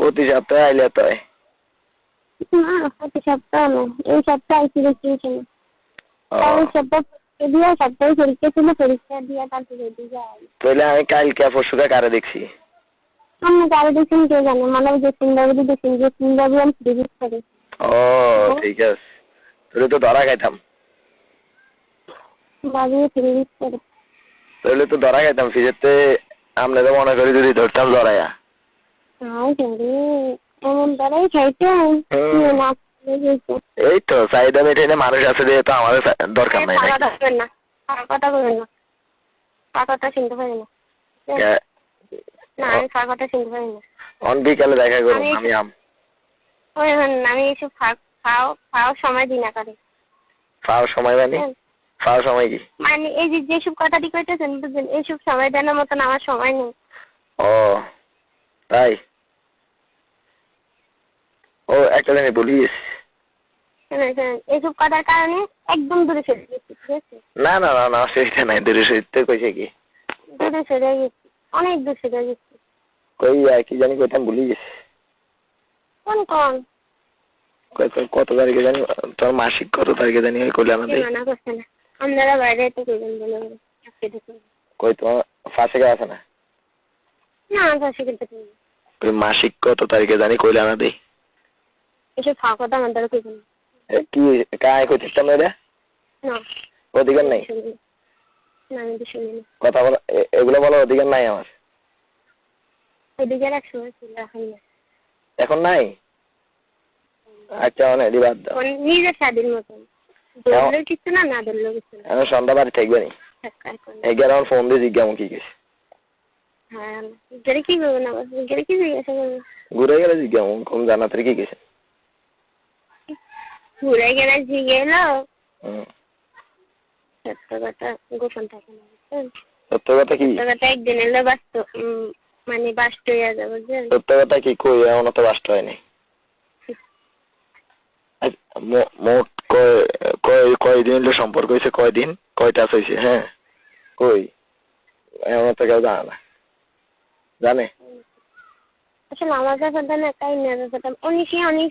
প্রতি সপ্তাহে আইলে তো না প্রতি সপ্তাহ না এই সপ্তাহে দেখছি ও, কারণ সপ্তাহ পরীক্ষা সপ্তাহে পরীক্ষা ছিল পরীক্ষা দিয়ে তারপরে এদিকে আই তাহলে আমি কালকে পরশুকে কারে দেখছি? আমি কারও দেখছেন কে জানে মনে যে দেখছেন যে আমি করে ও ঠিক আছে। তাহলে তো ধরা খাইতাম। বাবু ফ্রিজ করে তাহলে তো ধরা খাইতাম ফিজেতে আমরা তো মনে করি যদি ধরতাম ধরাইয়া এমন খাইতাম না এই তো চাহিদা মেটাইলে মানুষ আছে দিয়ে তো আমাদের দরকার নাই কথা বলবেন না কথা বলবেন না। কথাটা শুনতে পারি না। না আমি কথা শুনতে পারি না। অন বিকালে দেখা করুন আমি- আমি আম ওই আমি এসব ফা- খাও খাও সময় দিই না করে। সময় মানে? পাওয়ার সময় কি? মানে এই যে যেসব কথাটি কইতেছেন বুঝছেন এইসব সময় দেওয়ার মতন আমার সময় নেই। ও তাই? বলি এইসব কথার কারণে একদম দূরে সরে গেছি ঠিক আছে? না না না না সেটা নাই দূরে সইতে কইছে কি? দূরে সরে গেছি অনেক দূর সরে গেছি। কই আর কি জানি কইতাম ভুলি গেছি কোন? কোন কত তারিখে জানি তোর মাসিক কত তারিখে জানি কইলা না মানা করছে না। আপনারা বাইরে তো কইবেন বলে কই তোমার ফাঁসে গা আছে না না কিন্তু কইবেন মাসিক কত তারিখে জানি কইলা না দেই। এসব ফাঁক কথা আমার দ্বারা কইবেন কি কায় না এটা না। অধিকার নাই? না আমি শুনি কথা বলা এগুলো বলার অধিকার নাই আমার। এক সময় ছিল এখন না এখন নাই? আচ্ছা অনেক বাদ দাও। নিজের স্বাধীন মতন। ধরলেও কিছু না না ধরলেও কিছু না। এখন সন্ধ্যা বাড়ি থাকবে নি? এগারো আমার ফোন দিয়ে কি হ্যাঁ গেলে কি আবার? গেলে কি জিজ্ঞাসা ঘুরে গেলে জিজ্ঞামু কম জানাতে কি গেছে ঘুরে গেলে জিগে এলো হুম। সত্য কথা গোপন থাকে না সত্য কথা কি? সত্য কথা একদিন এলো বাস্ত মানে হয়ে যাবে সত্য কথা কি কই? এমন তো হয়নি। মোট কয় কয় কয়দিন হলো সম্পর্ক হয়েছে কয়দিন কয়টা হয়েছে হ্যাঁ। কই? এমন তো কেউ জানে না। জানে? আসলে আমার না তাই না ব্যাপারটা অনেকে অনেক